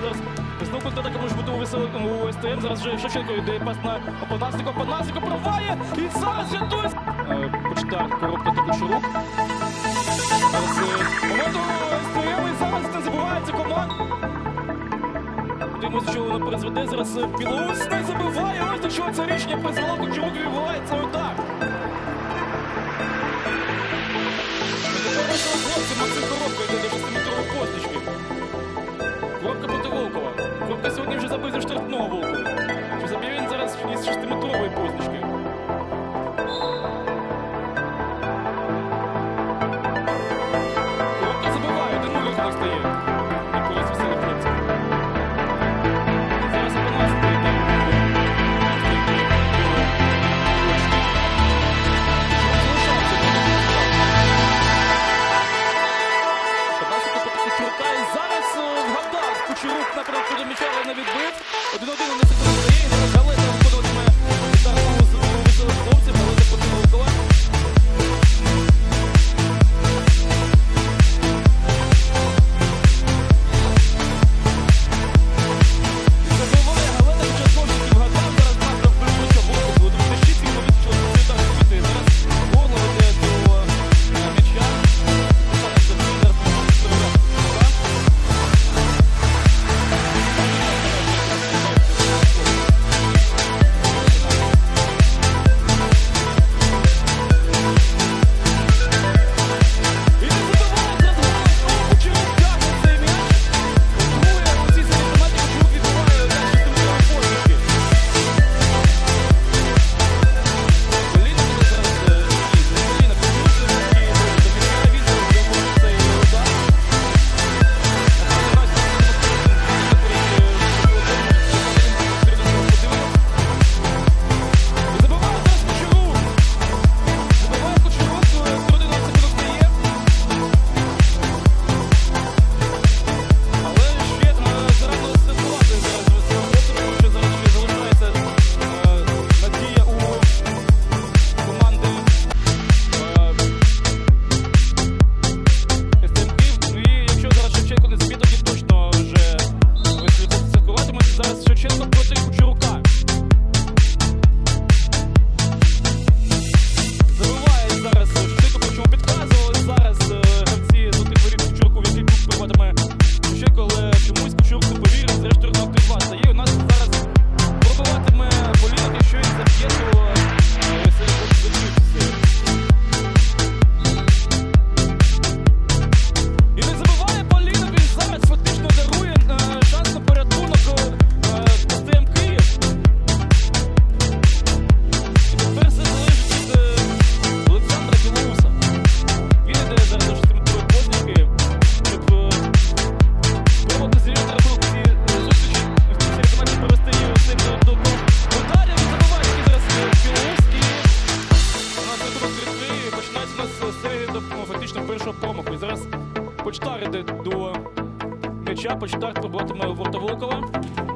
Сіверс. Знову контакт може бути у веселому СТМ. Зараз вже Шевченко йде пас на Опанаснико. Опанаснико проває! І зараз рятує! Е, Почитає коробка та кучерук. Зараз е, моменту СТМ і зараз не забувається команд. Дивимося, що вона призведе. Зараз е, Білоус не забиває. Ось до чого це рішення призвело. чого відбувається удар. Один-один у нас Почтар до м'яча. Почтар пробуватиме Волкова.